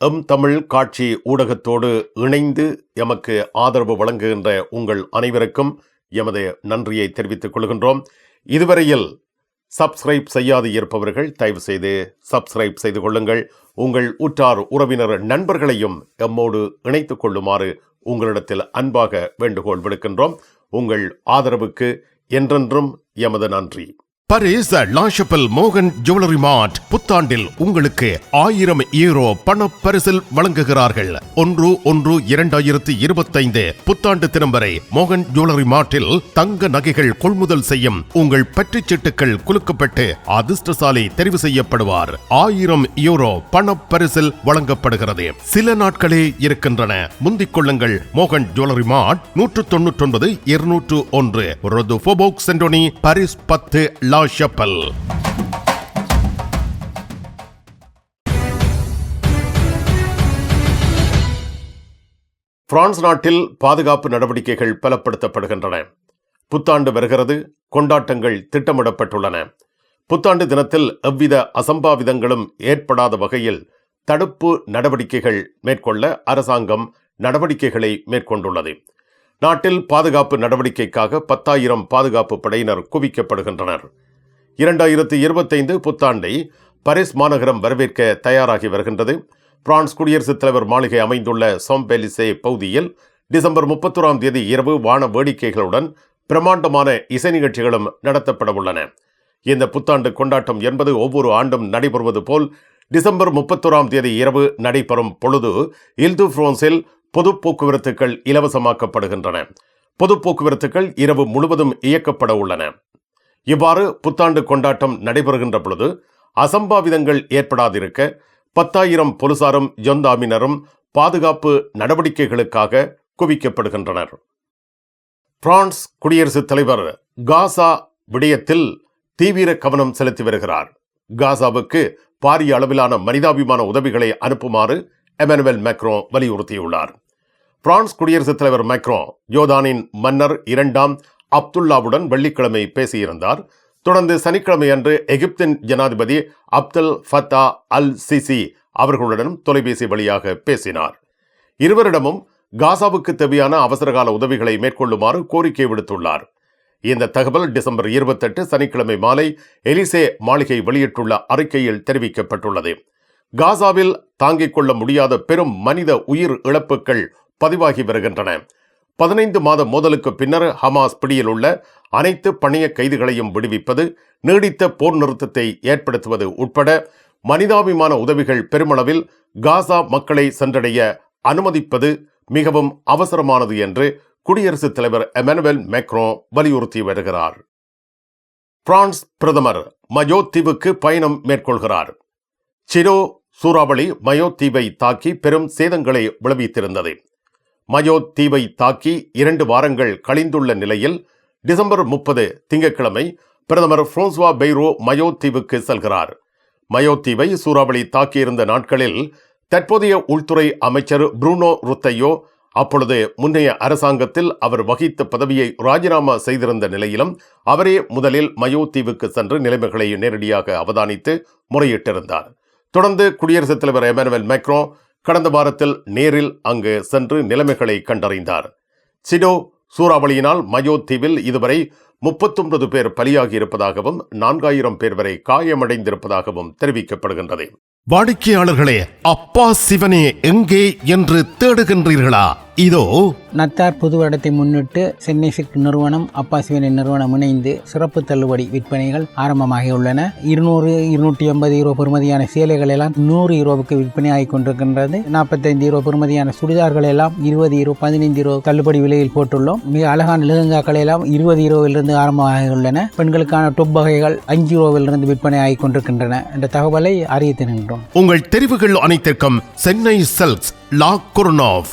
M Tamil காட்சி ஊடகத்தோடு இணைந்து எமக்கு ஆதரவு வழங்குகின்ற உங்கள் அனைவருக்கும் எமது நன்றியை தெரிவித்துக் கொள்கின்றோம். இதுவரையில் சப்ஸ்கிரைப் செய்யாது இருப்பவர்கள் தயவு செய்து சப்ஸ்கிரைப் செய்து கொள்ளுங்கள். உங்கள் உற்றார் உறவினர் நண்பர்களையும் எம்மோடு இணைத்துக் கொள்ளுமாறு உங்களிடத்தில் அன்பாக வேண்டுகோள் விடுக்கின்றோம். உங்கள் ஆதரவுக்கு என்றென்றும் எமது நன்றி. பரிஸ் லாஷப்பல் மோகன் ஜுவல்லரி மார்ட் புத்தாண்டில் உங்களுக்கு ஆயிரம் ஈரோ பண பரிசில் வழங்குகிறார்கள். ஒன்று ஒன்று இரண்டாயிரத்தி இருபத்தைந்து புத்தாண்டு தினம் வரை மோகன் ஜுவல்லரி மார்ட்டில் தங்க நகைகள் கொள்முதல் செய்யும் உங்கள் பற்றுச் சீட்டுகள் குலுக்கப்பட்டு அதிர்ஷ்டசாலி தெரிவு செய்யப்படுவார். ஆயிரம் யூரோ பண பரிசில் வழங்கப்படுகிறது. சில நாட்களே இருக்கின்றன. முந்திக் கொள்ளுங்கள். மோகன் ஜுவல்லரி மார்ட் நூற்று தொன்னூற்றி ஒன்பது இருநூற்று ஒன்று. ரொது சென்டோனி பத்து லா ஷப்பல் பிரான்ஸ் நாட்டில் பாதுகாப்பு நடவடிக்கைகள் பலப்படுத்தப்படுகின்றன. புத்தாண்டு வருகிறது கொண்டாட்டங்கள் திட்டமிடப்பட்டுள்ளன. புத்தாண்டு தினத்தில் எவ்வித அசம்பாவிதங்களும் ஏற்படாத வகையில் தடுப்பு நடவடிக்கைகள் மேற்கொள்ள அரசாங்கம் நடவடிக்கைகளை மேற்கொண்டுள்ளது. நாட்டில் பாதுகாப்பு நடவடிக்கைக்காக பத்தாயிரம் பாதுகாப்பு படையினர் குவிக்கப்படுகின்றனர். இரண்டாயிரத்தி இருபத்தைந்து புத்தாண்டை பாரிஸ் மாநகரம் வரவேற்க தயாராகி வருகின்றது. பிரான்ஸ் குடியரசுத் தலைவர் மாளிகை அமைந்துள்ள சோம்பெலிசே பகுதியில் டிசம்பர் முப்பத்தோராம் தேதி இரவு வான வேடிக்கைகளுடன் பிரமாண்டமான இசை நிகழ்ச்சிகளும் நடத்தப்பட உள்ளன. இந்த புத்தாண்டு கொண்டாட்டம் என்பது ஒவ்வொரு ஆண்டும் நடைபெறுவது போல் டிசம்பர் முப்பத்தோராம் தேதி இரவு நடைபெறும் பொழுது இல்து பிரான்சில் பொது போக்குவரத்துகள் இலவசமாக்கப்படுகின்றன. பொது போக்குவரத்துகள் இரவு முழுவதும் இயக்கப்பட உள்ளன. இவ்வாறு புத்தாண்டு கொண்டாட்டம் நடைபெறுகின்ற பொழுது அசம்பாவிதங்கள் ஏற்படாதிருக்க பத்தாயிரம் போலீசாரும் ஜொந்தாமினரும் பாதுகாப்பு நடவடிக்கைகளுக்காக குவிக்கப்படுகின்றனர். பிரான்ஸ் குடியரசுத் தலைவர் காசா விடயத்தில் தீவிர கவனம் செலுத்தி வருகிறார். காசாவுக்கு பாரிய அளவிலான மனிதாபிமான உதவிகளை அனுப்புமாறு எமனுவல் மேக்ரோ வலியுறுத்தியுள்ளார். பிரான்ஸ் குடியரசுத் தலைவர் மேக்ரோ யோர்தானின் மன்னர் இரண்டாம் அப்துல்லாவுடன் வெள்ளிக்கிழமை பேசியிருந்தார். தொடர்ந்து சனிக்கிழமை அன்று எகிப்தின் ஜனாதிபதி அப்துல் ஃபத்தா அல் சிசி அவர்களுடனும் தொலைபேசி வழியாக பேசினார். இருவரிடமும் காசாவுக்கு தேவையான அவசரகால உதவிகளை மேற்கொள்ளுமாறு கோரிக்கை விடுத்துள்ளார். இந்த தகவல் டிசம்பர் இருபத்தெட்டு சனிக்கிழமை மாலை எலிசே மாளிகை வெளியிட்டுள்ள அறிக்கையில் தெரிவிக்கப்பட்டுள்ளது. காசாவில் தாங்கிக் கொள்ள முடியாத பெரும் மனித உயிர் இழப்புகள் பதிவாகி வருகின்றன. பதினைந்து மாத மோதலுக்கு பின்னர் ஹமாஸ் பிடியில் உள்ள அனைத்து பணிய கைதிகளையும் விடுவிப்பது நீடித்த போர் நிறுத்தத்தை ஏற்படுத்துவது உட்பட மனிதாபிமான உதவிகள் பெருமளவில் காசா மக்களை சென்றடைய அனுமதிப்பது மிகவும் அவசரமானது என்று குடியரசுத் தலைவர் எமனுவல் மேக்ரோ வலியுறுத்தி வருகிறார். பிரான்ஸ் பிரதமர் மயோ தீவுக்கு பயணம் மேற்கொள்கிறார். சிரோ சூறாவளி மயோ தீவை தாக்கி பெரும் சேதங்களை விளைவித்திருந்தது. மயோ தீவை தாக்கி இரண்டு வாரங்கள் கழிந்துள்ள நிலையில் டிசம்பர் முப்பது திங்கட்கிழமை பிரதமர் பிரான்சுவா பெய்ரோ மயோ தீவுக்கு செல்கிறார். மயோ தீவை சூறாவளி தாக்கியிருந்த நாட்களில் தற்போதைய உள்துறை அமைச்சர் புரூனோ ருத்தையோ அப்பொழுது முன்னைய அரசாங்கத்தில் அவர் வகித்த பதவியை ராஜினாமா செய்திருந்த நிலையிலும் அவரே முதலில் மயோ தீவுக்கு சென்று நிலைமைகளை நேரடியாக அவதானித்து முறையிட்டிருந்தார். தொடர்ந்து குடியரசுத் தலைவர் எமனுவல் மேக்ரோ கடந்த வாரத்தில் நேரில் அங்கு சென்று நிலைமைகளை கண்டறிந்தார். சிடோ சூறாவளியினால் மயோ தீவில் இதுவரை முப்பத்தொன்பது பேர் பலியாகி இருப்பதாகவும் நான்காயிரம் பேர் வரை காயமடைந்திருப்பதாகவும் தெரிவிக்கப்படுகின்றது. வாடிக்கையாளர்களே அப்பா சிவனே எங்கே என்று தேடுகின்றீர்களா? இதோ நத்தார் புது வருடத்தை முன்னிட்டு சென்னை சில்க் நிறுவனம் அப்பா சிவனின் நிறுவனம் இணைந்து சிறப்பு தள்ளுபடி விற்பனைகள் ஆரம்பமாகியுள்ளன. இருநூறு இருநூற்றி ஐம்பது யூரோ பெறுமதியான சேலைகள் எல்லாம் நூறு யூரோவுக்கு விற்பனை ஆகிக் கொண்டிருக்கின்றது. நாற்பத்தைந்து யூரோ பெறுமதியான சுடிதார்கள் எல்லாம் இருபது யூரோ பதினைந்து யூரோ தள்ளுபடி விலையில் போட்டுள்ளோம். மிக அழகான லெஹங்காக்கள் எல்லாம் இருபது யூரோவிலிருந்து ஆரம்பமாகியுள்ளன. பெண்களுக்கான டொப் வகைகள் அஞ்சு யூரோவிலிருந்து விற்பனை ஆகிக் கொண்டிருக்கின்றன என்ற தகவலை அறிய தினன்றோம் உங்கள் தெரிவுகள் அனைத்திற்கும் சென்னை செல்ஸ் லா குர்னாவ்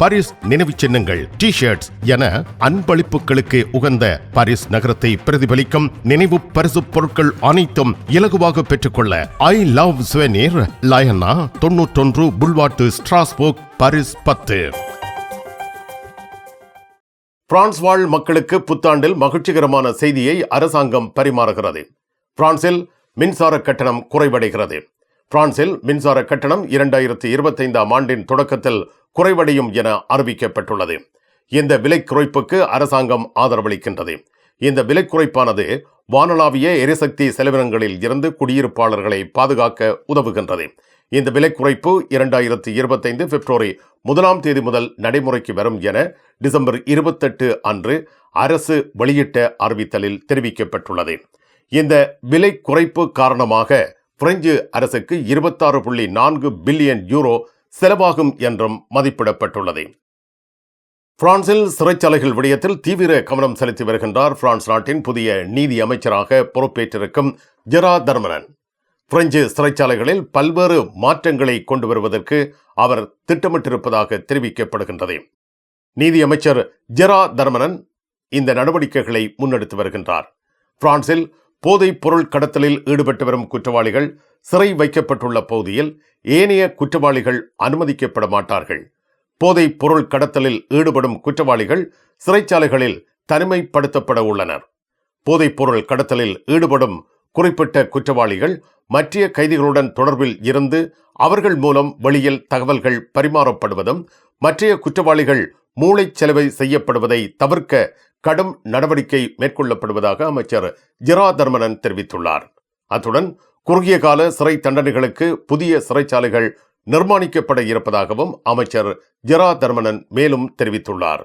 பாரிஸ் நினைவு சின்னங்கள் டி ஷர்ட்ஸ் என அன்பளிப்புகளுக்கு உகந்த பாரிஸ் நகரத்தை பிரதிபலிக்கும் நினைவு பரிசு பொருட்கள் அனைத்தும் இலகுவாக பெற்றுக்கொள்ள ஐ லவ் சுவெனீர் லயனா தொன்னூற்றொன்று புல்வாட்டு ஸ்ட்ராஸ்போக் பாரிஸ் பத்து. பிரான்ஸ் வாழ் மக்களுக்கு புத்தாண்டில் மகிழ்ச்சிகரமான செய்தியை அரசாங்கம் பரிமாறுகிறது. பிரான்சில் மின்சார கட்டணம் குறைவடைகிறது. பிரான்சில் மின்சார கட்டணம் இரண்டாயிரத்தி இருபத்தைந்தாம் ஆண்டின் தொடக்கத்தில் குறைவடையும் என அறிவிக்கப்பட்டுள்ளது. இந்த விலை குறைப்புக்கு அரசாங்கம் ஆதரவளிக்கின்றது. இந்த விலை குறைப்பானது வானளாவிய எரிசக்தி செலவினங்களில் இருந்து குடியிருப்பாளர்களை பாதுகாக்க உதவுகின்றது. இந்த விலை குறைப்பு இரண்டாயிரத்தி இருபத்தைந்து பிப்ரவரி முதலாம் தேதி முதல் நடைமுறைக்கு வரும் என டிசம்பர் இருபத்தெட்டு அன்று அரசு வெளியிட்ட அறிவித்தலில் தெரிவிக்கப்பட்டுள்ளது. இந்த விலை குறைப்பு காரணமாக பிரெஞ்சு அரசுக்கு இருபத்தாறு புள்ளி நான்கு பில்லியன் யூரோ செலவாகும் என்றும் மதிப்பிடப்பட்டுள்ளது. பிரான்சில் சிறைச்சாலைகள் விடயத்தில் தீவிர கவனம் செலுத்தி வருகின்றார் பிரான்ஸ் நாட்டின் புதிய நீதி அமைச்சராக பொறுப்பேற்றிருக்கும் ஜெரா தர்மனன். பிரெஞ்சு சிறைச்சாலைகளில் பல்வேறு மாற்றங்களை கொண்டு வருவதற்கு அவர் திட்டமிட்டிருப்பதாக தெரிவிக்கப்படுகின்றது. நீதி அமைச்சர் ஜெரா தர்மனன் இந்த நடவடிக்கைகளை முன்னெடுத்து வருகின்றார். பிரான்சில் போதைப் பொருள் கடத்தலில் ஈடுபட்டு வரும் குற்றவாளிகள் சிறை வைக்கப்பட்டுள்ள பகுதியில் ஏனைய குற்றவாளிகள் அனுமதிக்கப்பட மாட்டார்கள். போதைப் பொருள் கடத்தலில் ஈடுபடும் குற்றவாளிகள் சிறைச்சாலைகளில் தனிமைப்படுத்தப்பட உள்ளனர். போதைப் பொருள் கடத்தலில் ஈடுபடும் குறிப்பிட்ட குற்றவாளிகள் மற்ற கைதிகளுடன் தொடர்பில் இருந்து அவர்கள் மூலம் வெளியில் தகவல்கள் பரிமாறப்படுவதும் மற்றைய குற்றவாளிகள் மூளைச் செலவை செய்யப்படுவதை தவிர்க்க கடும் நடவடிக்கை மேற்கொள்ளப்படுவதாக அமைச்சர் ஜிரா தர்மனன் தெரிவித்துள்ளார். அத்துடன் குறுகிய கால சிறை தண்டனைகளுக்கு புதிய சிறைச்சாலைகள் நிர்மாணிக்கப்பட இருப்பதாகவும் அமைச்சர் ஜிரா தர்மனன் மேலும் தெரிவித்துள்ளார்.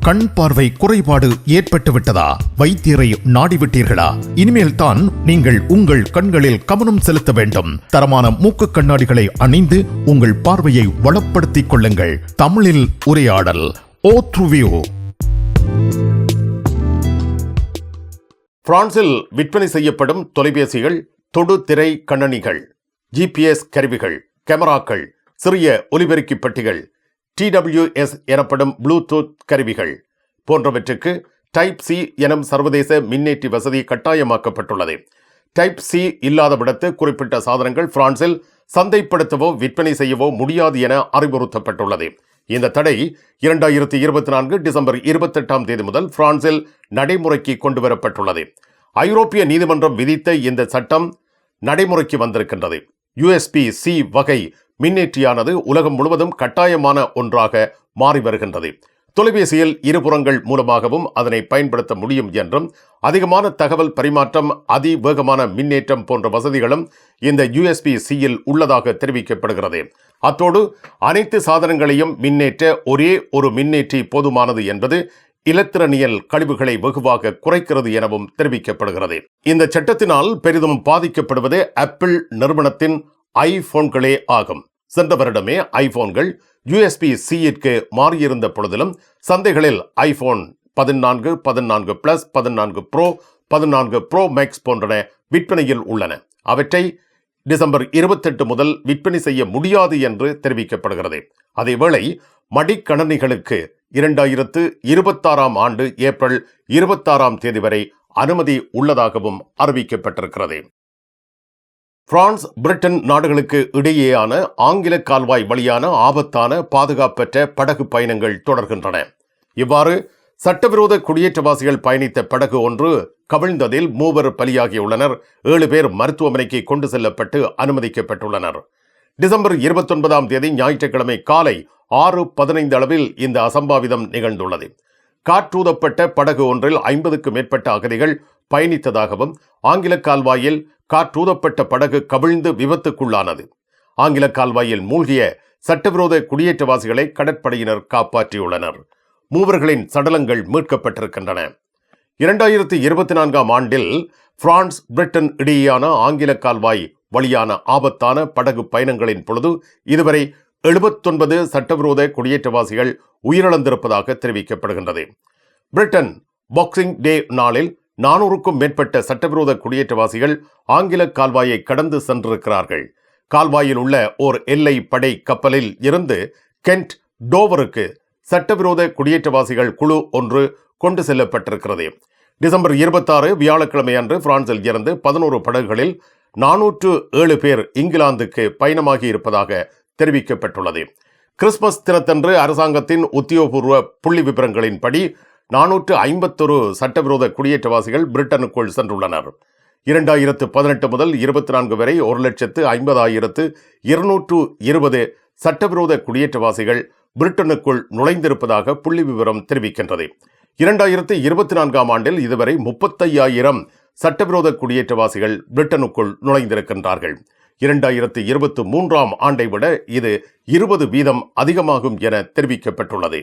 கண் பார்வை குறைபாடு ஏற்பட்டு விட்டதா வைத்தியரை நாடிவிட்டீர்களா? இனிமேல் தான் நீங்கள் உங்கள் கண்களில் கவனம் செலுத்த வேண்டும். தரமான மூக்கு கண்ணாடிகளை அணிந்து உங்கள் பார்வையை வளப்படுத்திக் கொள்ளுங்கள். தமிழில் உரையாடல் ஓ த்ருவியோ! பிரான்சில் விற்பனை செய்யப்படும் தொலைபேசிகள் தொடு திரை கண்ணனிகள் ஜிபிஎஸ் கருவிகள் கேமராக்கள் சிறிய ஒலிபெருக்கி பெட்டிகள் டிடபிள்யூஎஸ் எனப்படும் ப்ளூடூத் கருவிகள் போன்றவற்றுக்கு டைப் சி எனும் சர்வதேச மின்னேற்றி வசதி கட்டாயமாக்கப்பட்டுள்ளது. டைப் சி இல்லாதவிடத்து குறிப்பிட்ட சாதனங்கள் பிரான்சில் சந்தைப்படுத்தவோ விற்பனை செய்யவோ முடியாது என அறிவுறுத்தப்பட்டுள்ளது. இந்த தடை இரண்டாயிரத்தி இருபத்தி நான்கு டிசம்பர் இருபத்தெட்டாம் தேதி முதல் பிரான்சில் நடைமுறைக்கு கொண்டு வரப்பட்டுள்ளது ஐரோப்பிய நீதிமன்றம் விதித்த இந்த சட்டம் நடைமுறைக்கு வந்திருக்கின்றது. யுஎஸ்பி சி வகை மின்னேற்றியானது உலகம் முழுவதும் கட்டாயமான ஒன்றாக மாறி வருகின்றது. தொலைபேசியில் இருபுறங்கள் மூலமாகவும் அதனை பயன்படுத்த முடியும் என்றும் அதிகமான தகவல் பரிமாற்றம் அதிவேகமான மின்னேற்றம் போன்ற வசதிகளும் இந்த யுஎஸ்பி சியில் உள்ளதாக தெரிவிக்கப்படுகிறது. அத்தோடு அனைத்து சாதனங்களையும் மின்னேற்ற ஒரே ஒரு மின்னேற்றி போதுமானது என்பது இலத்திரனியல் கழிவுகளை வெகுவாக குறைக்கிறது எனவும் தெரிவிக்கப்படுகிறது. இந்த சட்டத்தினால் பெரிதும் பாதிக்கப்படுவது ஆப்பிள் நிறுவனத்தின் ஐபோன்களே ஆகும். சென்ற வருடமே ஐபோன்கள் யூஎஸ்பி சியிற்கு மாறியிருந்த பொழுதிலும் சந்தைகளில் ஐபோன் பதினான்கு பதினான்கு பிளஸ் பதினான்கு ப்ரோ பதினான்கு ப்ரோ மேக்ஸ் போன்றன விற்பனையில் உள்ளன. அவற்றை டிசம்பர் இருபத்தெட்டு முதல் விற்பனை செய்ய முடியாது என்று தெரிவிக்கப்படுகிறது. அதேவேளை மடிக்கணனிகளுக்கு இரண்டாயிரத்து இருபத்தாறாம் ஆண்டு ஏப்ரல் இருபத்தாறாம் தேதி வரை அனுமதி உள்ளதாகவும் அறிவிக்கப்பட்டிருக்கிறது. பிரான்ஸ் பிரிட்டன் நாடுகளுக்கு இடையேயான ஆங்கில கால்வாய் வழியான ஆபத்தான பாதுகாப்பற்ற படகு பயணங்கள் தொடர்கின்றன. இவ்வாறு சட்டவிரோத குடியேற்றவாசிகள் பயணித்த படகு ஒன்று கவிழ்ந்ததில் மூவர் பலியாகியுள்ளனர். ஏழு பேர் மருத்துவமனைக்கு கொண்டு செல்லப்பட்டு அனுமதிக்கப்பட்டுள்ளனர். டிசம்பர் இருபத்தொன்பதாம் தேதி ஞாயிற்றுக்கிழமை காலை ஆறு பதினைந்து அளவில் இந்த அசம்பாவிதம் நிகழ்ந்துள்ளது. காற்றூதப்பட்ட படகு ஒன்றில் ஐம்பதுக்கும் மேற்பட்ட அகதிகள் பயணித்ததாகவும் ஆங்கில கால்வாயில் காற்றூதப்பட்ட படகு கவிழ்ந்து விபத்துக்குள்ளானது. ஆங்கில கால்வாயில் மூழ்கிய சட்டவிரோத குடியேற்றவாசிகளை கடற்படையினர் காப்பாற்றியுள்ளனர். மூவர்களின் சடலங்கள் மீட்கப்பட்டிருக்கின்றன. இரண்டாயிரத்தி இருபத்தி நான்காம் ஆண்டில் பிரான்ஸ் பிரிட்டன் இடையேயான ஆங்கில கால்வாய் வழியான ஆபத்தான படகு பயணங்களின் பொழுது இதுவரை எழுபத்தொன்பது சட்டவிரோத குடியேற்றவாசிகள் உயிரிழந்திருப்பதாக தெரிவிக்கப்படுகின்றது. பிரிட்டன் பாக்ஸிங் டே நாளில் நானூறுக்கும் மேற்பட்ட சட்டவிரோத குடியேற்றவாசிகள் ஆங்கில கால்வாயை கடந்து சென்றிருக்கிறார்கள். கால்வாயில் உள்ள ஓர் எல்லை படை கப்பலில் இருந்து கென்ட் டோவருக்கு சட்டவிரோத குடியேற்றவாசிகள் குழு ஒன்று கொண்டு செல்லப்பட்டிருக்கிறது. டிசம்பர் இருபத்தாறு வியாழக்கிழமை அன்று பிரான்சில் இருந்து பதினோரு படகுகளில் நானூற்று ஏழு பேர் இங்கிலாந்துக்கு பயணமாகி இருப்பதாக தெரிவிக்கப்பட்டுள்ளது. கிறிஸ்துமஸ் தினத்தன்று அரசாங்கத்தின் உத்தியோகபூர்வ புள்ளி விவரங்களின்படி நானூற்று ஐம்பத்தொரு சட்டவிரோத குடியேற்றவாசிகள் பிரிட்டனுக்குள் சென்றுள்ளனர். இரண்டாயிரத்து பதினெட்டு முதல் இருபத்தி நான்கு வரை ஒரு லட்சத்து ஐம்பதாயிரத்து இருநூற்று இருபது சட்டவிரோத குடியேற்றவாசிகள் பிரிட்டனுக்குள் நுழைந்திருப்பதாக புள்ளி விவரம் தெரிவிக்கின்றது. இரண்டாயிரத்து இருபத்தி நான்காம் ஆண்டில் இதுவரை முப்பத்தையாயிரம் சட்டவிரோத குடியேற்றவாசிகள் பிரிட்டனுக்குள் நுழைந்திருக்கின்றார்கள். இரண்டாயிரத்து இருபத்தி மூன்றாம் ஆண்டை விட இது இருபது வீதம் அதிகமாகும் என தெரிவிக்கப்பட்டுள்ளது.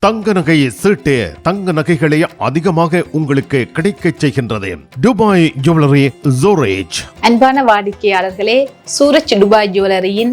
தங்க நகை சீட்டு தங்க நகைகளை அதிகமாக உங்களுக்கு கிடைக்க செய்கின்றது. துபாய் ஜுவல்லரி ஜோரேஜ் அன்பான வாடிக்கையாளர்களே சூரஜ் துபாய் ஜுவல்லரியின்